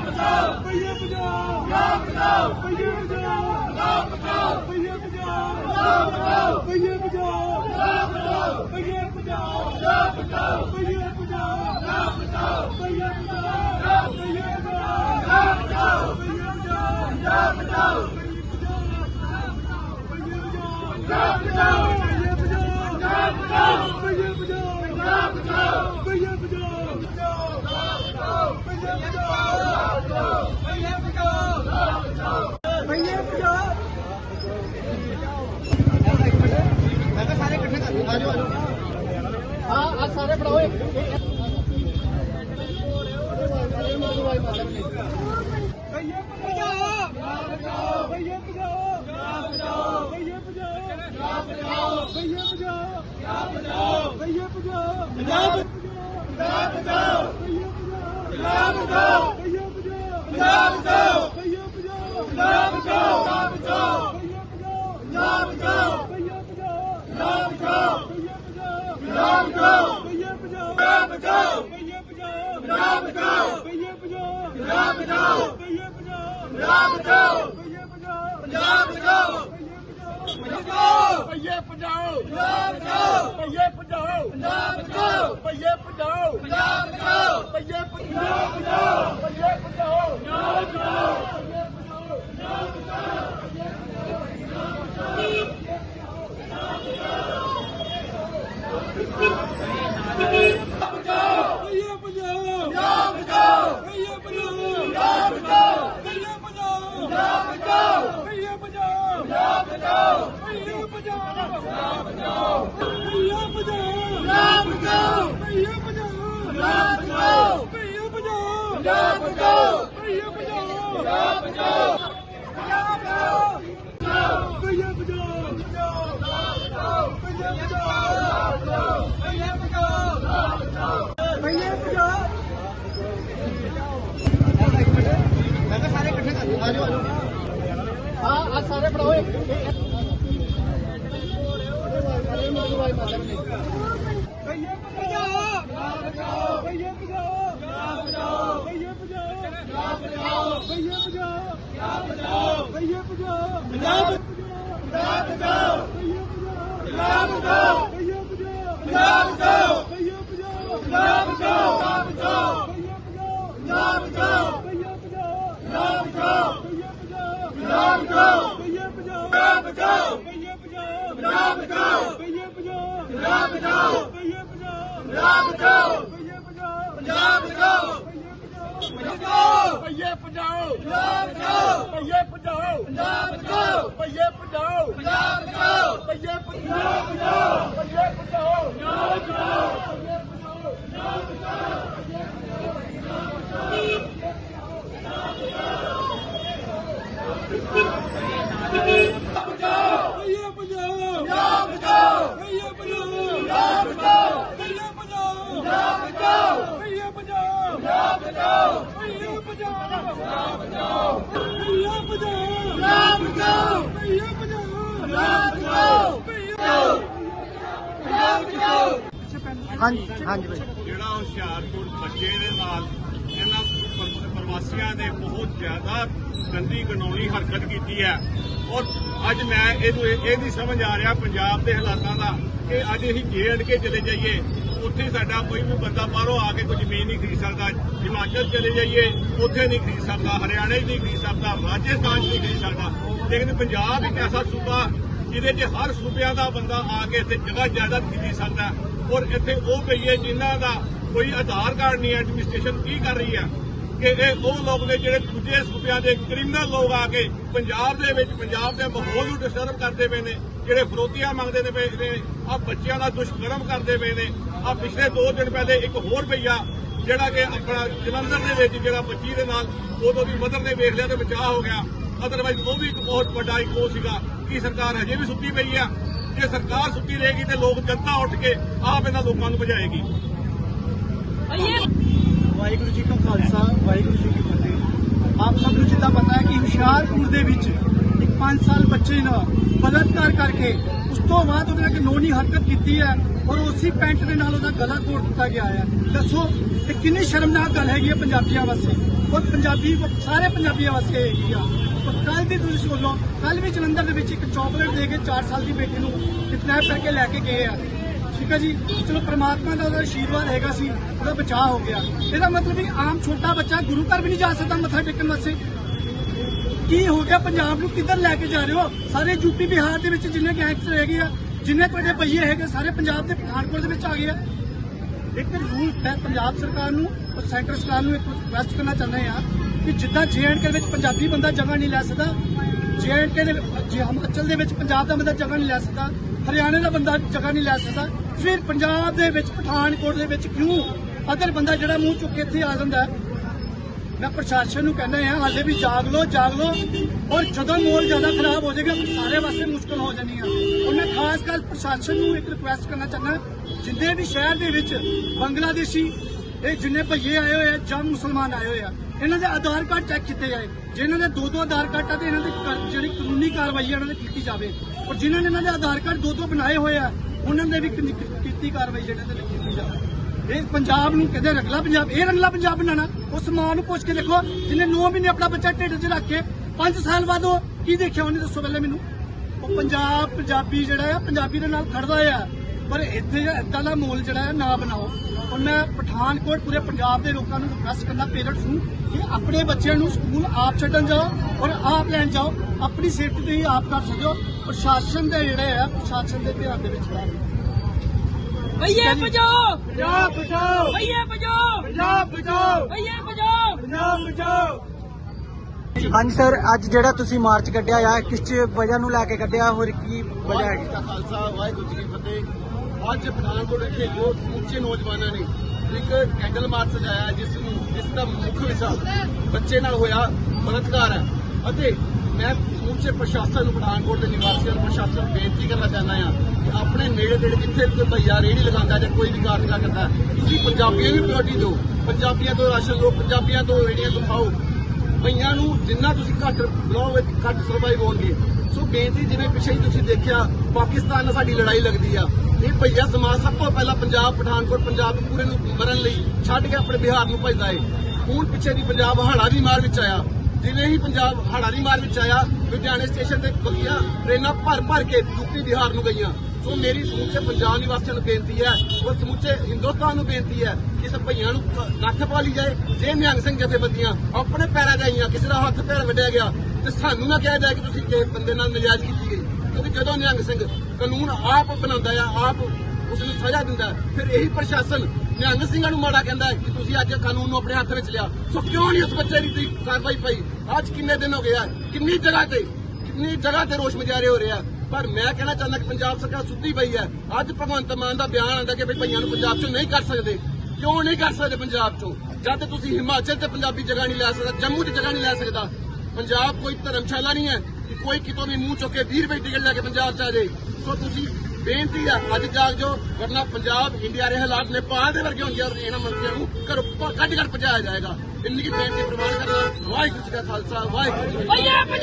ਬਚਾਓ ਪਈਏ ਬਚਾਓ ਨਾ ਬਚਾਓ ਪਈਏ ਬਚਾਓ ਨਾ ਬਚਾਓ ਪਈਏ ਬਚਾਓ ਨਾ ਬਚਾਓ ਪਈਏ ਬਚਾਓ ਨਾ ਬਚਾਓ ਪਈਏ ਬਚਾਓ ਨਾ ਬਚਾਓ ਪਈਏ ਬਚਾਓ ਨਾ ਬਚਾਓ ਪਈਏ ਬਚਾਓ ਸਾਰੇ ਫੜਾਓ ਬਚਾਓ ਪੰਜਾਬ ਬਚਾਓ ਭਈਏ ਬਚਾਓ ਪੰਜਾਬ ਬਚਾਓ ਭਈਏ ਬਚਾਓ ਪੰਜਾਬ ਬਚਾਓ ਭਈਏ ਬਚਾਓ ਪੰਜਾਬ ਬਚਾਓ ਭਈਏ ਬਚਾਓ ਪੰਜਾਬ ਬਚਾਓ ڀيئي پڄاؤ جلاب پڄاؤ ڀيئي پڄاؤ جلاب پڄاؤ ڀيئي پڄاؤ جلاب پڄاؤ ਬਚਾਓ ਪੰਜਾਬ ਬਚਾਓ ਭਈਏ ਬਚਾਓ ਪੰਜਾਬ ਬਚਾਓ ਭਈਏ ਬਚਾਓ ਪੰਜਾਬ ਬਚਾਓ ਬਚਾਓ ਪੰਜਾਬ ਬਚਾਓ ਭਈਏ ਬਚਾਓ ਪੰਜਾਬ ਬਚਾਓ ਪੰਜਾਬ ਬਚਾਓ ਪੰਜਾਬ ਬਚਾਓ ਪੰਜਾਬ ਬਚਾਓ ਹਾਂਜੀ ਹਾਂਜੀ ਭਾਈ। ਜਿਹੜਾ ਹੁਸ਼ਿਆਰਪੁਰ ਬੱਚੇ ਦੇ ਨਾਲ ਇਹਨਾਂ ਪਰ- ਪ੍ਰਵਾਸੀਆਂ ਨੇ ਬਹੁਤ ਜ਼ਿਆਦਾ ਗੰਦੀ ਕਾਨੂੰਨੀ ਹਰਕਤ ਕੀਤੀ ਹੈ। ਔਰ ਅੱਜ ਮੈਂ ਇਹਨੂੰ ਇਹ ਇਹ ਨਹੀਂ ਸਮਝ ਆ ਰਿਹਾ ਪੰਜਾਬ ਦੇ ਹਾਲਾਤਾਂ ਦਾ ਕਿ ਅੱਜ ਅਸੀਂ ਜੇ ਅੜ ਕੇ ਚਲੇ ਜਾਈਏ। ਉੱਥੇ ਸਾਡਾ ਕੋਈ ਵੀ ਬੰਦਾ ਬਾਹਰੋਂ ਆ ਕੇ ਕੋਈ ਜ਼ਮੀਨ ਨਹੀਂ ਖਰੀਦ ਸਕਦਾ, ਹਿਮਾਚਲ ਚਲੇ ਜਾਈਏ, ਉੱਥੇ ਨਹੀਂ ਖਰੀਦ ਸਕਦਾ, ਹਰਿਆਣੇ 'ਚ ਨਹੀਂ ਖਰੀਦ ਸਕਦਾ, ਰਾਜਸਥਾਨ 'ਚ ਨਹੀਂ ਖਰੀਦ ਸਕਦਾ। ਲੇਕਿਨ ਪੰਜਾਬ ਇੱਕ ਐਸਾ ਸੂਬਾ, ਜਿਹਦੇ 'ਚ ਹਰ ਸੂਬਿਆਂ ਦਾ ਬੰਦਾ ਆ ਕੇ ਇੱਥੇ ਜਗ੍ਹਾ ਜਾਇਦਾਦ ਖਰੀਦ ਸਕਦਾ ਔਰ ਇੱਥੇ ਉਹ ਪਈਏ ਜਿਨ੍ਹਾਂ ਦਾ ਕੋਈ ਆਧਾਰ ਕਾਰਡ ਨਹੀਂ, ਐਡਮਿਨਿਸਟ੍ਰੇਸ਼ਨ ਕੀ ਕਰ ਰਹੀ ਹੈ? ਕਿ ਇਹ ਉਹ ਲੋਕ ਨੇ ਜਿਹੜੇ ਦੂਜੇ ਸੂਬਿਆਂ ਦੇ ਕ੍ਰਿਮੀਨਲ ਲੋਕ ਆ ਕੇ ਪੰਜਾਬ ਦੇ ਵਿੱਚ, ਪੰਜਾਬ ਦੇ ਮਾਹੌਲ ਨੂੰ ਡਿਸਟਰਬ ਕਰਦੇ ਪਏ ਨੇ, ਜਿਹੜੇ ਫਰੋਤੀਆਂ ਮੰਗਦੇ ਨੇ ਪਏ ਨੇ ਆ ਬੱਚਿਆਂ ਦਾ ਦੁਸ਼ਕਰਮ ਕਰਦੇ ਪਏ ਨੇ ਆ ਪਿਛਲੇ 2 ਦਿਨ ਪਹਿਲੇ ਇੱਕ ਹੋਰ ਭਈਆ ਜਿਹੜਾ ਕਿ ਆਪਣਾ ਜਲੰਧਰ ਦੇ ਵਿੱਚ ਜਿਹੜਾ ਬੱਚੀ ਦੇ ਨਾਲ ਉਦੋਂ ਦੀ ਮਦਰ ਨੇ ਵੇਖ ਲਿਆ ਤੇ ਬਚਾਅ ਹੋ ਗਿਆ। ਅਦਰਵਾਈਜ਼ ਉਹ ਵੀ ਇੱਕ ਬਹੁਤ ਵੱਡਾ ਇੱਕ ਉਹ ਸੀਗਾ ਕਿ ਸਰਕਾਰ ਅਜੇ ਵੀ ਸੁੱਤੀ ਪਈ ਆ। ਜੇ ਸਰਕਾਰ ਸੁੱਤੀ ਰਹੇਗੀ ਤੇ ਲੋਕ ਜਨਤਾ ਉੱਠ ਕੇ ਆਪ ਇਹਨਾਂ ਲੋਕਾਂ ਨੂੰ ਭਜਾਏਗੀ। ਵਾਹਿਗੁਰੂ ਜੀ ਕਾ ਖਾਲਸਾ, ਵਾਹਿਗੁਰੂ ਜੀ ਕੀ ਫਤਿਹ। ਆਪ ਸਭ ਨੂੰ ਜਿੱਦਾਂ ਪਤਾ ਹੈ ਕਿ ਹੁਸ਼ਿਆਰਪੁਰ ਦੇ ਵਿੱਚ ਇੱਕ 5 ਸਾਲ ਬੱਚੇ ਨਾਲ ਬਲਾਤਕਾਰ ਕਰਕੇ ਉਸ ਤੋਂ ਬਾਅਦ ਉਹਦੇ ਨਾਲ ਕਾਨੂੰਨੀ ਹਰਕਤ ਕੀਤੀ ਹੈ ਔਰ ਉਸੇ ਪੈਂਟ ਦੇ ਨਾਲ ਉਹਦਾ ਗਲਾ ਤੋੜ ਦਿੱਤਾ ਗਿਆ ਹੈ। ਦੱਸੋ ਇਹ ਕਿੰਨੀ ਸ਼ਰਮਨਾਕ ਗੱਲ ਹੈਗੀ ਹੈ ਪੰਜਾਬੀਆਂ ਵਾਸਤੇ? ਔਰ ਪੰਜਾਬੀ ਸਾਰੇ ਪੰਜਾਬੀਆਂ ਵਾਸਤੇ ਹੈਗੀ ਆ। ਕੱਲ ਦੀ ਤੁਸੀਂ ਸੁਣੋ ਕੱਲ ਵੀ ਜਲੰਧਰ ਦੇ ਵਿੱਚ ਇੱਕ ਚਾਕਲੇਟ ਦੇ ਕੇ 4 ਸਾਲ ਦੀ ਬੇਟੀ ਨੂੰ ਕਿਡਨੈਪ ਕਰਕੇ ਲੈ ਕੇ ਗਏ ਆ। ਠੀਕ ਹੈ ਜੀ? ਚਲੋ ਪ੍ਰਮਾਤਮਾ ਦਾ ਉਹਦਾ ਆਸ਼ੀਰਵਾਦ ਹੈਗਾ ਸੀ, ਉਹਦਾ ਬਚਾਅ ਹੋ ਗਿਆ। ਇਹਦਾ ਮਤਲਬ ਵੀ ਆਮ ਛੋਟਾ ਬੱਚਾ ਗੁਰੂ ਘਰ ਵੀ ਨਹੀਂ ਜਾ ਸਕਦਾ ਮੱਥਾ ਟੇਕਣ ਵਾਸਤੇ। ਕੀ ਹੋ ਗਿਆ? ਪੰਜਾਬ ਨੂੰ ਕਿੱਧਰ ਲੈ ਕੇ ਜਾ ਰਹੇ ਹੋ? ਸਾਰੇ ਯੂਪੀ, ਬਿਹਾਰ ਦੇ ਵਿੱਚ ਜਿੰਨੇ ਗੈਂਗਸਟਰ ਹੈਗੇ ਆ, ਜਿੰਨੇ ਤੁਹਾਡੇ ਪਈਏ ਹੈਗੇ, ਸਾਰੇ ਪੰਜਾਬ ਦੇ ਪਠਾਨਕੋਟ ਦੇ ਵਿੱਚ ਆ ਗਏ ਆ। ਇੱਕ ਰੂਲ ਪੰਜਾਬ ਸਰਕਾਰ ਨੂੰ ਔਰ ਸੈਂਟਰ ਸਰਕਾਰ ਨੂੰ ਇੱਕ ਰਿਕਵੈਸਟ ਕਰਨਾ ਚਾਹੁੰਦੇ ਆ ਕਿ ਜਿੱਦਾਂ ਜੇਐਂਡਕੇ ਕੇ ਵਿੱਚ ਪੰਜਾਬੀ ਬੰਦਾ ਜਗ੍ਹਾ ਨਹੀਂ ਲੈ ਸਕਦਾ ਜੇਐਂਡਕੇ ਦੇ ਹਿਮਾਚਲ ਦੇ ਵਿੱਚ ਪੰਜਾਬ ਦਾ ਬੰਦਾ ਜਗ੍ਹਾ ਨਹੀਂ ਲੈ ਸਕਦਾ, ਹਰਿਆਣੇ ਦਾ ਬੰਦਾ ਜਗ੍ਹਾ ਨਹੀਂ ਲੈ ਸਕਦਾ, ਫਿਰ ਪੰਜਾਬ ਦੇ ਵਿੱਚ, ਪਠਾਨਕੋਟ ਦੇ ਵਿੱਚ ਕਿਉਂ ਅਦਰ ਬੰਦਾ ਜਿਹੜਾ ਮੂੰਹ ਚੁੱਕ ਕੇ ਇੱਥੇ ਆ ਜਾਂਦਾ? ਮੈਂ ਪ੍ਰਸ਼ਾਸਨ ਨੂੰ ਕਹਿੰਦਾ ਹਾਂ, ਹਾਲੇ ਵੀ ਜਾਗ ਲੋ ਜਾਗ ਲੋ ਔਰ ਜਦੋਂ ਮਾਹੌਲ ਜ਼ਿਆਦਾ ਖਰਾਬ ਹੋ ਜਾਏਗਾ ਤਾਂ ਸਾਰੇ ਵਾਸਤੇ ਮੁਸ਼ਕਲ ਹੋ ਜਾਣੀ ਆ ਔਰ ਮੈਂ ਖਾਸ ਕਰ ਪ੍ਰਸ਼ਾਸਨ ਨੂੰ ਇੱਕ ਰਿਕੁਐਸਟ ਕਰਨਾ ਚਾਹੁੰਦਾ, ਜਿੰਨੇ ਵੀ ਸ਼ਹਿਰ ਦੇ ਵਿੱਚ ਬੰਗਲਾਦੇਸ਼ੀ ਇਹ ਜਿੰਨੇ ਭਈਏ ਆਏ ਹੋਏ ਆ, ਜਾਂ ਮੁਸਲਮਾਨ ਆਏ ਹੋਏ ਆ, ਇਹਨਾਂ ਦੇ ਆਧਾਰ ਕਾਰਡ ਚੈੱਕ ਕੀਤੇ ਜਾਏ। ਜੇ ਦੇ ਦੋ ਦੋ ਆਧਾਰ ਕਾਰਡ ਆ, ਤੇ ਇਹਨਾਂ ਦੀ ਜਿਹੜੀ ਕਾਨੂੰਨੀ ਕਾਰਵਾਈ ਇਹਨਾਂ ਦੀ ਕੀਤੀ ਜਾਵੇ। ਔਰ ਜਿਨ੍ਹਾਂ ਨੇ ਇਹਨਾਂ ਦੇ ਆਧਾਰ ਕਾਰਡ ਦੋ ਦੋ ਬਣਾਏ ਹੋਏ ਆ, ਉਹਨਾਂ ਦੇ ਵੀ ਕੀਤੀ ਕਾਰਵਾਈ ਜਿਹੜੇ ਤੇ ਕੀਤੀ ਜਾਵੇ। ਇਹ ਪੰਜਾਬ ਨੂੰ ਕਹਿੰਦੇ ਰੰਗਲਾ ਪੰਜਾਬ, ਇਹ ਰੰਗਲਾ ਪੰਜਾਬ ਬਣਾਣਾ ਉਸ ਮਾਂ ਨੂੰ ਪੁੱਛ ਕੇ ਦੇਖੋ ਜਿਹਨੇ 9 ਮਹੀਨੇ ਆਪਣਾ ਬੱਚਾ ਢਿੱਡ 'ਚ ਰੱਖ ਕੇ 5 ਸਾਲ ਬਾਅਦ ਉਹ ਕੀ ਦੇਖਿਆ, ਉਹਨੇ ਦੱਸੋ ਪਹਿਲੇ ਮੈਨੂੰ। ਉਹ ਪੰਜਾਬ, ਪੰਜਾਬੀ ਜਿਹੜਾ ਆ, ਪੰਜਾਬੀ ਦੇ ਨਾਲ ਖੜਦਾ ਆ। ਪਰ ਇੱਥੇ ਇਦਾਂ ਦਾ ਮਾਹੌਲ ਜਿਹੜਾ ਹੈ ਨਾ ਬਣਾਓ। ਔਰ ਮੈਂ ਪਠਾਨਕੋਟ ਪੂਰੇ ਪੰਜਾਬ ਦੇ ਲੋਕਾਂ ਨੂੰ ਰਿਕਵੈਸਟ ਕਰਨਾ ਪੇਰੈਂਟਸ ਨੂੰ ਕਿ ਆਪਣੇ ਬੱਚਿਆਂ ਨੂੰ ਸਕੂਲ ਆਪ ਛੱਡਣ ਜਾਓ ਔਰ ਆਪ ਲੈਣ ਜਾਓ। ਆਪਣੀ ਸੇਫਟੀ ਤੁਸੀਂ ਆਪ ਕਰ ਸਕਦੇ ਹੋ ਪ੍ਰਸ਼ਾਸਨ ਦੇ ਜਿਹੜੇ ਆ ਪ੍ਰਸ਼ਾਸਨ ਦੇ ਧਿਆਨ ਦੇ ਵਿੱਚ ਰਹਿਣ ਭਈਏ ਬਚਾਓ ਪੰਜਾਬ ਬਚਾਓ ਭਈਏ ਬਚਾਓ ਪੰਜਾਬ ਬਚਾਓ ਭਈਏ ਬਚਾਓ ਪੰਜਾਬ ਬਚਾਓ ਹਾਂਜੀ ਸਰ ਅੱਜ ਜਿਹੜਾ ਤੁਸੀਂ ਮਾਰਚ ਕੱਢਿਆ ਆ ਕਿਸ ਵਜ੍ਹਾ ਨੂੰ ਲੈ ਕੇ ਕੱਢਿਆ ਹੋਰ ਕੀ ਵਜ੍ਹਾ ਕਾ ਖਾਲਸਾ ਵਾਹਿਗੁਰੂ ਜੀ ਕੀ ਫਤਿਹ। ਅੱਜ ਪਠਾਨਕੋਟ ਵਿਖੇ ਜੋ ਉੱਚੇ ਨੌਜਵਾਨਾਂ ਨੇ ਇੱਕ ਕੈਂਡਲ ਮਾਰਚ ਸਜਾਇਆ, ਜਿਸ ਨੂੰ ਜਿਸ ਦਾ ਮੁੱਖ ਵਿਸ਼ਾ ਬੱਚੇ ਨਾਲ ਹੋਇਆ ਬਲਾਤਕਾਰ ਹੈ। ਅਤੇ ਮੈਂ ਉੱਚੇ ਪ੍ਰਸ਼ਾਸਨ ਨੂੰ ਪਠਾਨਕੋਟ ਦੇ ਨਿਵਾਸੀਆਂ ਨੂੰ ਪ੍ਰਸ਼ਾਸਨ ਨੂੰ ਬੇਨਤੀ ਕਰਨਾ ਚਾਹੁੰਦਾ ਹਾਂ ਕਿ ਆਪਣੇ ਨੇੜੇ ਤੇੜੇ ਜਿੱਥੇ ਕੋਈ ਭਈਆ ਰੇੜੀ ਲਗਾਉਂਦਾ ਜਾਂ ਕੋਈ ਵੀ ਕਾਰਜ ਕਰਦਾ ਤੁਸੀਂ ਪੰਜਾਬੀਆਂ ਨੂੰ ਪ੍ਰਾਇੋਰਟੀ ਦਿਓ। ਪੰਜਾਬੀਆਂ ਤੋਂ ਰਾਸ਼ਨ ਲਓ, ਪੰਜਾਬੀਆਂ ਤੋਂ ਰੇੜੀਆਂ ਤੋਂ ਖਾਓ ਭਈਆਂ ਨੂੰ ਜਿੰਨਾ ਤੁਸੀਂ ਘੱਟ ਬਣਾਓਗੇ ਘੱਟ ਸਰਵਾਈਵ ਹੋਣਗੇ ਸੋ ਬੇਨਤੀ ਜਿਵੇਂ ਪਿੱਛੇ ਹੀ ਤੁਸੀਂ ਦੇਖਿਆ, ਪਾਕਿਸਤਾਨ ਨਾਲ ਸਾਡੀ ਲੜਾਈ ਲੱਗਦੀ ਆ। ਇਹ ਭਈਆ ਸਮਾਜ ਸਭ ਤੋਂ ਪਹਿਲਾਂ ਪੰਜਾਬ, ਪਠਾਨਕੋਟ, ਪੰਜਾਬ ਪੂਰੇ ਨੂੰ ਮਰਨ ਲਈ ਛੱਡ ਕੇ ਆਪਣੇ ਬਿਹਾਰ ਨੂੰ ਭਜਦਾ ਏ। ਹੁਣ ਪਿੱਛੇ ਦੀ ਪੰਜਾਬ ਹਾੜਾ ਦੀ ਮਾਰ ਵਿੱਚ ਆਇਆ। ਜਿਵੇਂ ਹੀ ਪੰਜਾਬ ਹਾੜਾ ਦੀ ਮਾਰ ਵਿੱਚ ਆਇਆ, ਲੁਧਿਆਣੇ ਸਟੇਸ਼ਨ ਤੇ ਬਗੀਆਂ, ਟ੍ਰੇਨਾਂ ਭਰ ਭਰ ਕੇ ਯੂਪੀ ਬਿਹਾਰ ਨੂੰ ਗਈਆਂ। ਸੋ ਮੇਰੀ ਸਮੁੱਚੇ ਪੰਜਾਬ ਨਿਵਾਸੀਆਂ ਨੂੰ ਬੇਨਤੀ ਹੈ, ਔਰ ਸਮੁੱਚੇ ਹਿੰਦੁਸਤਾਨ ਨੂੰ ਬੇਨਤੀ ਹੈ ਕਿ ਇਸ ਭਈਆਂ ਨੂੰ ਨੱਥ ਪਾ ਲਈ ਜਾਏ, ਜੇ ਨਿਹੰਗ ਸਿੰਘ ਜਥੇਬੰਦੀਆਂ ਆਪਣੇ ਪੈਰਾਂ ਜਾਈਆਂ ਕਿਸੇ ਦਾ ਹੱਥ ਪੈਰ ਵੱਢਿਆ ਗਿਆ, ਤੇ ਸਾਨੂੰ ਨਾ ਕਿਹਾ ਜਾਏ ਕਿ ਤੁਸੀਂ ਕਿਸੇ ਬੰਦੇ ਨਾਲ ਨਜਾਇਜ਼ ਕੀਤੀ ਗਈ। ਕਿਉਂਕਿ ਜਦੋਂ ਨਿਹੰਗ ਸਿੰਘ ਕਾਨੂੰਨ ਆਪ ਬਣਾਉਂਦਾ ਆ, ਆਪ ਉਸ ਨੂੰ ਸਜ਼ਾ ਦਿੰਦਾ, ਫਿਰ ਇਹੀ ਪ੍ਰਸ਼ਾਸਨ ਨਿਹੰਗ ਸਿੰਘਾਂ ਨੂੰ ਮਾੜਾ ਕਹਿੰਦਾ ਕਿ ਤੁਸੀਂ ਅੱਜ ਕਾਨੂੰਨ ਨੂੰ ਆਪਣੇ ਹੱਥ ਵਿੱਚ ਲਿਆ। ਸੋ ਕਿਉਂ ਨਹੀਂ ਉਸ ਬੱਚੇ ਦੀ ਕਾਰਵਾਈ ਪਈ? ਅੱਜ ਕਿੰਨੇ ਦਿਨ ਹੋ ਗਏ ਆ ਕਿੰਨੀ ਜਗ੍ਹਾ ਤੇ, ਕਿੰਨੀ ਜਗ੍ਹਾ ਤੇ ਰੋਸ਼ ਮੁਜ਼ਾਹਰੇ ਹੋ ਰਹੇ ਆ ਪਰ ਮੈਂ ਕਹਿਣਾ ਚਾਹੁੰਦਾ ਕਿ ਪੰਜਾਬ ਸਰਕਾਰ ਸੁੱਤੀ ਪਈ ਹੈ। ਅੱਜ ਭਗਵੰਤ ਮਾਨ ਦਾ ਬਿਆਨ ਆਉਂਦਾ ਕਿ ਵੀ ਭਈਆਂ ਨੂੰ ਪੰਜਾਬ ਚੋਂ ਨਹੀਂ ਕਰ ਸਕਦੇ। ਕਿਉਂ ਨਹੀਂ ਕਰ ਸਕਦੇ ਪੰਜਾਬ ਚੋਂ? ਜਦ ਤੁਸੀਂ ਹਿਮਾਚਲ ਤੇ ਪੰਜਾਬੀ ਜਗ੍ਹਾ ਨਹੀਂ ਲੈ ਸਕਦਾ, ਜੰਮੂ 'ਚ ਜਗ੍ਹਾ ਨਹੀਂ ਲੈ ਸਕਦਾ, ਪੰਜਾਬ ਕੋਈ ਧਰਮਸ਼ਾਲਾ ਨਹੀਂ ਹੈ ਕਿ ਕੋਈ ਕਿਤੋਂ ਵੀ ਮੂੰਹ ਚੁੱਕ ਕੇ 20 ਰੁਪਏ ਟਿਕਟ ਲੈ ਕੇ ਪੰਜਾਬ 'ਚ ਆ ਜਾਏ। ਸੋ ਤੁਸੀਂ ਬੇਨਤੀ ਆ, ਅੱਜ ਜਾਗ ਜੋ ਵਰਨਾ ਪੰਜਾਬ, ਇੰਡੀਆ ਦੇ ਹਾਲਾਤ ਨੇਪਾਲ ਦੇ ਵਰਗੇ ਹੋਣਗੇ ਔਰ ਇਹਨਾਂ ਮੰਤਰੀਆਂ ਨੂੰ ਘਰੋਂ ਪ- ਕੱਢ ਕੱਢ ਪਜਾਇਆ ਜਾਏਗਾ। ਇੰਨੀ ਕੀ ਬੇਨਤੀ ਪ੍ਰਵਾਨ ਕਰਨਾ ਵਾਹਿਗੁਰੂ ਜੀ ਕਾ ਖਾਲਸਾ, ਵਾਹਿਗੁਰੂ ਜੀ ਕੀ ਫਤਿਹ।